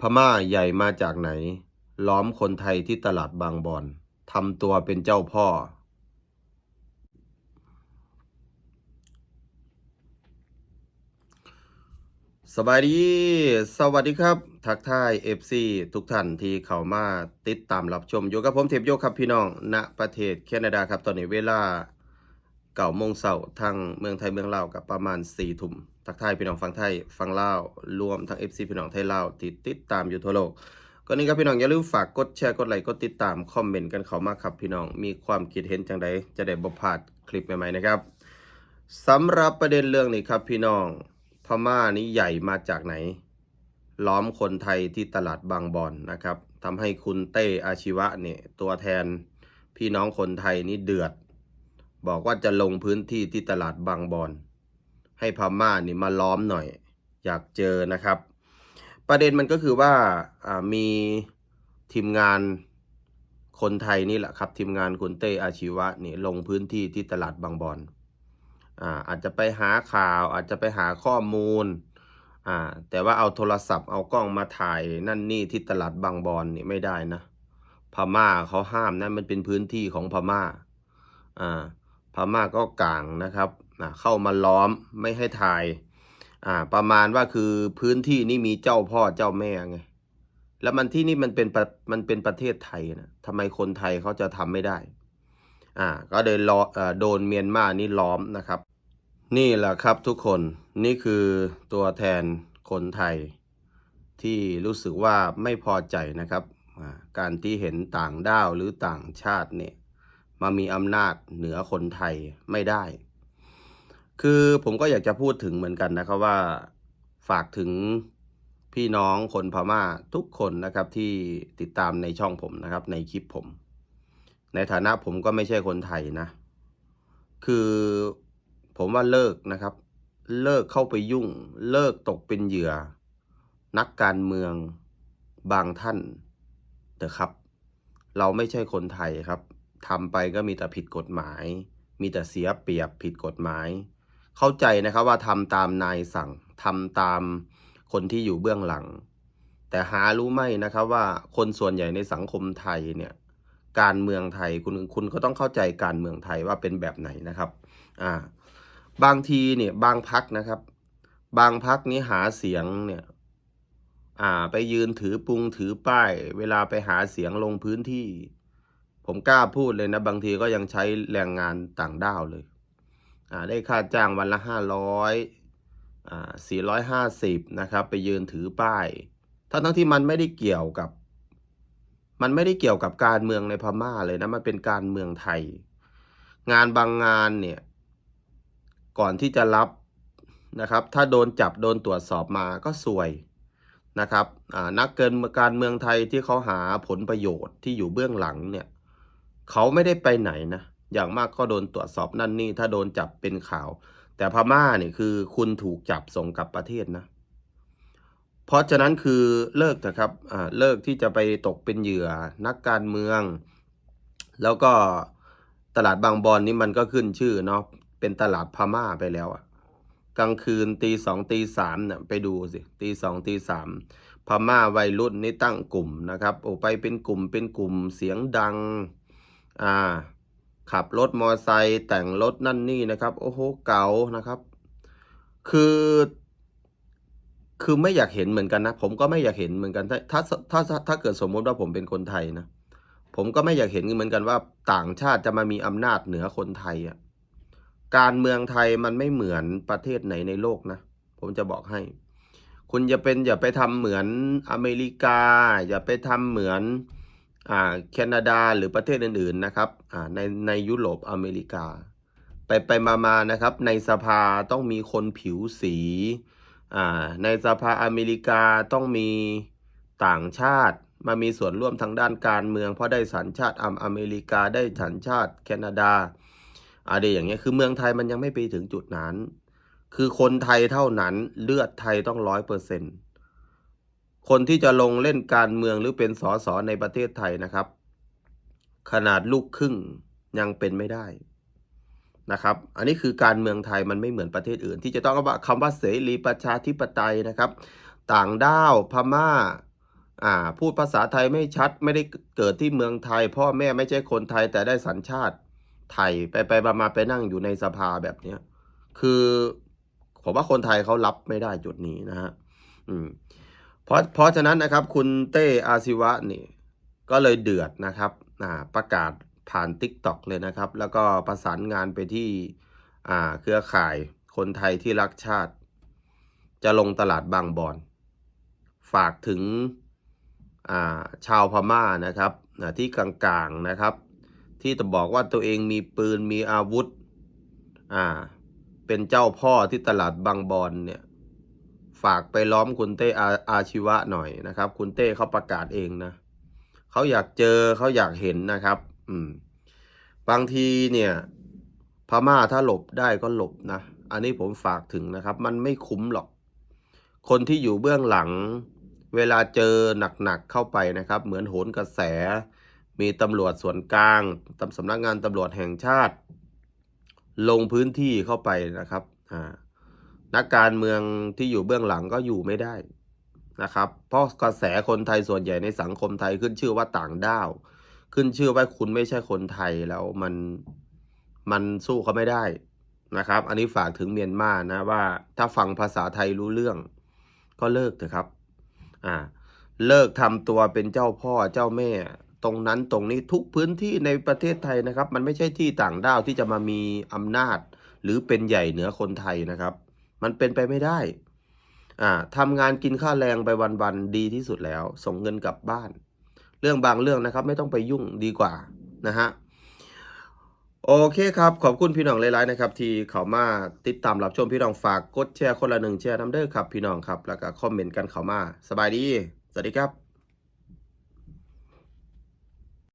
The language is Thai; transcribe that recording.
พม่าใหญ่มาจากไหน ล้อมคนไทยที่ตลาดบางบอนทำตัวเป็นเจ้าพ่อ สบายดี สวัสดีครับ ทักทาย FC ทุกท่านที่เข้ามาติดตามรับชม อยู่กับผมเทพโยครับพี่น้องณประเทศแคนาดาครับ ตอนนี้เวลา เก่าโมงเสาทางเมืองไทยเมืองลาวกับประมาณ4ทุ่มทักทายพี่น้องฟังไทยฟังลาวรวมทั้ง FC พี่น้องไทยลาวที่ติดตามอยู่ทั่วโลกก่อนนี้ครับพี่น้องอย่าลืมฝากกดแชร์กดไลค์กดติดตามคอมเมนต์กันเข้ามาครับพี่น้องมีความคิดเห็นจังใดจะได้บ่พลาดคลิปใหม่ๆนะครับสำหรับประเด็นเรื่องนี้ครับพี่น้องพม่านี้ใหญ่มาจากไหน ล้อมคนไทยที่ตลาดบางบอนนะครับทำให้คุณเต้อาชีวะเนี่ยตัวแทนพี่น้องคนไทยนี่เดือด บอกว่าจะลงพื้นที่ที่ตลาดบางบอน ให้พม่านี่มาล้อมหน่อย อยากเจอนะครับ ประเด็นมันก็คือว่าามีทีมงานคนไทยนี่แหละครับ ทีมงานคุณเต้อาชีวะนี่ลงพื้นที่ที่ตลาดบางบอนอาอาจจะไปหาข่าว อาจจะไปหาข้อมูลอ่าแต่ว่าเอาโทรศัพท์เอากล้องมาถ่ายนั่นนี่ที่ตลาดบางบอนนี่ไม่ได้นะ พม่าเขาห้ามนะมันเป็นพื้นที่ของพม่าอ่า พม่าก็กลางนะครับเข้ามาล้อมไม่ให้ถ่ายอ่าประมาณว่าคือพื้นที่นี่มีเจ้าพ่อเจ้าแม่ไงแล้วมันที่นี่มันเป็นปะมันเป็นประเทศไทยนะทำไมคนไทยเขาจะทำไม่ได้อ่าก็เลยรอเอ่อโดนเมียนมานี่ล้อมนะครับ นี่แหละครับทุกคนนี่คือตัวแทนคนไทยที่รู้สึกว่าไม่พอใจนะครับ การที่เห็นต่างด้าวหรือต่างชาติเนี่ย มามีอำนาจเหนือคนไทยไม่ได้ คือผมก็อยากจะพูดถึงเหมือนกันนะครับว่าฝากถึงพี่น้องคนพม่าทุกคนนะครับที่ติดตามในช่องผมนะครับ ในคลิปผม ในฐานะผมก็ไม่ใช่คนไทยนะ คือผมว่าเลิกนะครับ เลิกเข้าไปยุ่ง เลิกตกเป็นเหยื่อ นักการเมืองบางท่านเถอะครับ เราไม่ใช่คนไทยครับ ทำไปก็มีแต่ผิดกฎหมาย มีแต่เสียเปรียบผิดกฎหมาย เข้าใจนะครับว่าทำตามนายสั่งทำตามคนที่อยู่เบื้องหลัง แต่หารู้ไหมนะครับว่าคนส่วนใหญ่ในสังคมไทยเนี่ยการเมืองไทยคุณคุณก็ต้องเข้าใจการเมืองไทยว่าเป็นแบบไหนนะครับอ่าบางทีเนี่ยบางพักนะครับ บางพักนี้หาเสียงเนี่ยอ่าไปยืนถือปุงถือป้าย เวลาไปหาเสียงลงพื้นที่ ผมกล้าพูดเลยนะ บางทีก็ยังใช้แรงงานต่างด้าวเลย อ่า ได้ค่าจ้างวันละห้าร้อยอ่าสี่ร้อยห้าสิบนะครับ ไปยืนถือป้ายทั้งทั้งที่มันไม่ได้เกี่ยวกับ มันไม่ได้เกี่ยวกับการเมืองในพม่าเลยนะ มันเป็นการเมืองไทย งานบางงานเนี่ย ก่อนที่จะรับนะครับ ถ้าโดนจับโดนตรวจสอบมาก็ซวยนะครับนักเกินการเมืองไทยที่เขาหาผลประโยชน์ที่อยู่เบื้องหลังเนี่ย เขาไม่ได้ไปไหนนะ อย่างมากก็โดนตรวจสอบนั่นนี่ ถ้าโดนจับเป็นข่าว แต่พม่าเนี่ยคือคุณถูกจับส่งกลับประเทศนะ เพราะฉะนั้นคือเลิกนะครับอ่าเลิกที่จะไปตกเป็นเหยื่อนักการเมือง แล้วก็ตลาดบางบอนนี่มันก็ขึ้นชื่อเนาะ เป็นตลาดพม่าไปแล้วอะกลางคืนตีสองตีสามเนี่ยไปดูสิตีสองตีสามพม่าวัยรุ่นนี่ตั้งกลุ่มนะครับ โอ้ไปเป็นกลุ่มเป็นกลุ่มเสียงดัง อ่า ขับรถมอไซค์แต่งรถนั่นนี่นะครับ โอ้โหเก๋านะครับ คือคือไม่อยากเห็นเหมือนกันนะ ผมก็ไม่อยากเห็นเหมือนกัน ถ้าถ้าถ้าถ้าเกิดสมมติว่าผมเป็นคนไทยนะ ผมก็ไม่อยากเห็นเหมือนกันว่าต่างชาติจะมามีอำนาจเหนือคนไทยอะการเมืองไทยมันไม่เหมือนประเทศไหนในโลกนะ ผมจะบอกให้ คุณอย่าเป็นอย่าไปทำเหมือนอเมริกา อย่าไปทำเหมือน แคนาดาหรือประเทศอื่นๆนะครับในในยุโรปอเมริกา ไปไปมามานะครับ ในสภาต้องมีคนผิวสีในสภาอเมริกาต้องมีต่างชาติมามีส่วนร่วมทางด้านการเมือง เพราะได้สัญชาติอเมริกาได้สัญชาติแคนาดาอะไรอย่างเงี้ยคือเมืองไทยมันยังไม่ไปถึงจุดนั้น คือคนไทยเท่านั้นเลือดไทยต้องร้อยเปอร์เซ็นต์ คนที่จะลงเล่นการเมืองหรือเป็นสสในประเทศไทยนะครับ ขนาดลูกครึ่งยังเป็นไม่ได้นะครับ อันนี้คือการเมืองไทยมันไม่เหมือนประเทศอื่น ที่จะต้องเอาคำว่าเสรีประชาธิปไตยนะครับ ต่างด้าวพม่าอ่าพูดภาษาไทยไม่ชัดไม่ได้เกิดที่เมืองไทย พ่อแม่ไม่ใช่คนไทยแต่ได้สัญชาติไทยไปไปมามาไปนั่งอยู่ในสภาแบบเนี้ยคือผมว่าคนไทยเขารับไม่ได้จุดนี้นะฮะอืม เพราะเพราะฉะนั้นนะครับคุณเต้อาศิวะนี่ก็เลยเดือดนะครับประกาศผ่าน t ิ k t o k เลยนะครับ แล้วก็ประสานงานไปที่เครือข่ายคนไทยที่รักชาติ จะลงตลาดบางบอนฝากถึงาชาวพม่านะครับที่กลางๆนะครับ ที่จะบอกว่าตัวเองมีปืนมีอาวุธเป็นเจ้าพ่อที่ตลาดบางบอนเนี่ย ฝากไปล้อมคุณเต้อาอาชีวะหน่อยนะครับ คุณเต้เขาประกาศเองนะเขาอยากเจอเขาอยากเห็นนะครับ อืม บางทีเนี่ย พม่าถ้าหลบได้ก็หลบนะอันนี้ผมฝากถึงนะครับ มันไม่คุ้มหรอก คนที่อยู่เบื้องหลัง เวลาเจอหนักๆเข้าไปนะครับ เหมือนโหนกระแส มีตำรวจส่วนกลางตำสำนักงานตำรวจแห่งชาติ ลงพื้นที่เข้าไปนะครับ อ่า นักการเมืองที่อยู่เบื้องหลังก็อยู่ไม่ได้นะครับ เพราะกระแสคนไทยส่วนใหญ่ในสังคมไทยขึ้นชื่อว่าต่างด้าว ขึ้นชื่อว่าคุณไม่ใช่คนไทยแล้วมันมันสู้เขาไม่ได้นะครับ อันนี้ฝากถึงเมียนมานะว่า ถ้าฟังภาษาไทยรู้เรื่อง ก็เลิกเถอะครับ อ่า เลิกทำตัวเป็นเจ้าพ่อเจ้าแม่ ตรงนั้นตรงนี้ทุกพื้นที่ในประเทศไทยนะครับ มันไม่ใช่ที่ต่างด้าวที่จะมามีอำนาจ หรือเป็นใหญ่เหนือคนไทยนะครับ มันเป็นไปไม่ได้อ่าทำงานกินค่าแรงไปวันๆดีที่สุดแล้ว ส่งเงินกลับบ้าน เรื่องบางเรื่องนะครับ ไม่ต้องไปยุ่งดีกว่านะฮะโอเคครับ ขอบคุณพี่น้องหลายๆนะครับ ที่เขามาติดตามรับชมพี่น้องฝากกดแชร์คนละหนึ่งแชร์น้ำเด้อครับ พี่น้องครับ แล้วก็คอมเมนต์กันเข้ามา สบายดี สวัสดีครับ